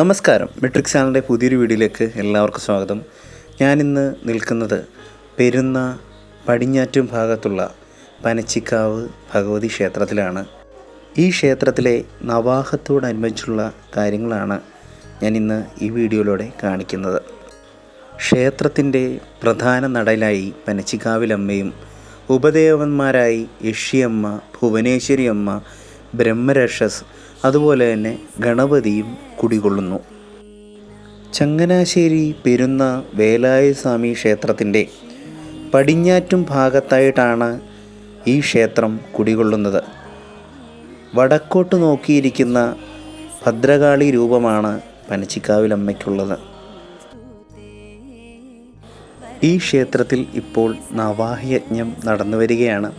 നമസ്കാരം. മെട്രിക് ചാനലിന്റെ പുതിയൊരു വീഡിയോയിലേക്ക് എല്ലാവർക്കും സ്വാഗതം. ഞാനിന്ന് നിൽക്കുന്നത് പെരുന്ന പടിഞ്ഞാറ്റും ഭാഗത്തുള്ള പനച്ചിക്കാവ് ഭഗവതി ക്ഷേത്രത്തിലാണ്. ഈ ക്ഷേത്രത്തിലെ നവാഹത്തോടനുബന്ധിച്ചുള്ള കാര്യങ്ങളാണ് ഞാനിന്ന് ഈ വീഡിയോയിലൂടെ കാണിക്കുന്നത്. ക്ഷേത്രത്തിന്റെ പ്രധാന നടയിലായി പനച്ചിക്കാവിലമ്മയും ഉപദേവന്മാരായി യക്ഷിയമ്മ ഭുവനേശ്വരി അമ്മ ബ്രഹ്മരക്ഷസ് അതുപോലെ തന്നെ ഗണപതിയും കുടികൊള്ളുന്നു. ചങ്ങനാശ്ശേരി പെരുന്ന വേലായ സ്വാമി ക്ഷേത്രത്തിന്റെ പടിഞ്ഞാറ്റും ഭാഗത്തായിട്ടാണ് ഈ ക്ഷേത്രം കുടികൊള്ളുന്നത്. വടക്കോട്ട് നോക്കിയിരിക്കുന്ന ഭദ്രകാളി രൂപമാണ് പനച്ചിക്കാവിലമ്മയ്ക്കുള്ളത്. ഈ ക്ഷേത്രത്തിൽ ഇപ്പോൾ നവാഹയജ്ഞം നടന്നു വരികയാണ്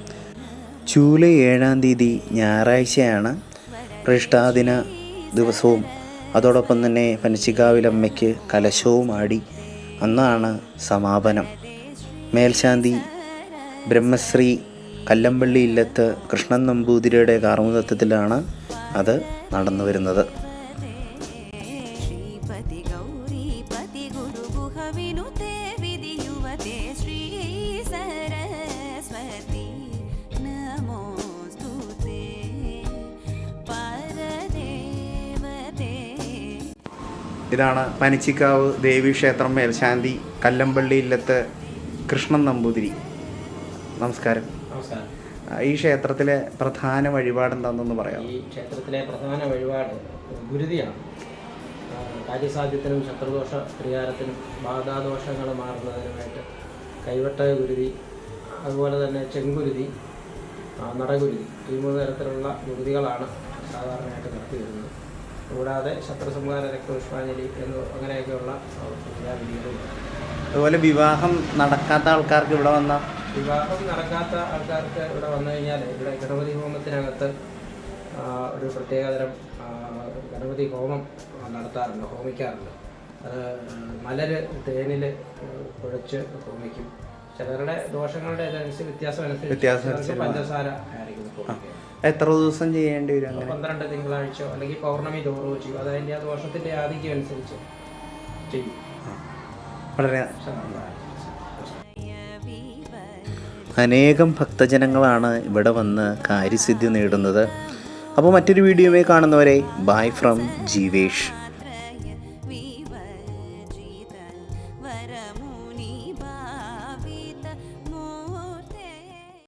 ജൂലൈ ഏഴാം തീയതി ഞായറാഴ്ചയാണ് പ്രതിഷ്ഠാദിന ദിവസവും അതോടൊപ്പം തന്നെ പനച്ചിക്കാവിലമ്മയ്ക്ക് കലശവും ആടി അന്നാണ് സമാപനം. മേൽശാന്തി ബ്രഹ്മശ്രീ കല്ലമ്പള്ളി ഇല്ലത്ത് കൃഷ്ണൻ നമ്പൂതിരിയുടെ കാർമുദത്വത്തിലാണ് അത് നടന്നു വരുന്നത് ഇതാണ് പനിച്ചിക്കാവ് ദേവീക്ഷേത്രം മേൽശാന്തി കല്ലമ്പള്ളി ഇല്ലത്ത് കൃഷ്ണൻ നമ്പൂതിരി. നമസ്കാരം. ഈ ക്ഷേത്രത്തിലെ പ്രധാന വഴിപാട് എന്താണെന്നൊന്ന് പറയാം ഈ ക്ഷേത്രത്തിലെ പ്രധാന വഴിപാട് ഗുരുതിയാണ്. കാര്യസാധ്യത്തിനും ശത്രുദോഷ പരിഹാരത്തിനും ബാധാദോഷങ്ങൾ മാറുന്നതിനുമായിട്ട് കൈവട്ട ഗുരുതി അതുപോലെ തന്നെ ചെങ്കുരുതി നടകുരുതി നടഗുരുതി ഈ മൂന്ന് തരത്തിലുള്ള ഗുരുതികളാണ് സാധാരണയായിട്ട് നടത്തി വരുന്നത് കൂടാതെ ശത്രുസംഹാര രക്തപുഷ്പാഞ്ജലി എന്ന് അങ്ങനെയൊക്കെയുള്ള അതുപോലെ വിവാഹം നടക്കാത്ത ആൾക്കാർക്ക് ഇവിടെ വന്ന? വിവാഹം നടക്കാത്ത ആൾക്കാർക്ക് ഇവിടെ വന്നു കഴിഞ്ഞാൽ ഇവിടെ ഗണപതി ഹോമത്തിനകത്ത് ഒരു പ്രത്യേകതരം ഗണപതി ഹോമം നടത്താറുണ്ട് ഹോമിക്കാറുണ്ട്. അത് മലര് തേനിൽ കുഴച്ച് ഹോമിക്കും. ചിലരുടെ ദോഷങ്ങളുടെ പഞ്ചസാര എത്ര ദിവസം ചെയ്യേണ്ടി വരും പന്ത്രണ്ട് തിങ്കളാഴ്ച അല്ലെങ്കിൽ പൗർണമി തോറോ ചെയ്യും. അതതിന്റെ ആ ദോഷത്തിന്റെ ആധിക്യം അനുസരിച്ച് ചെയ്യും. വളരെ അനേകം ഭക്തജനങ്ങളാണ് ഇവിടെ വന്ന് കാര്യസിദ്ധി നേടുന്നത്. അപ്പോൾ മറ്റൊരു വീഡിയോയുമായി കാണുന്നവരെ ബൈ ഫ്രം ജീവേഷ്.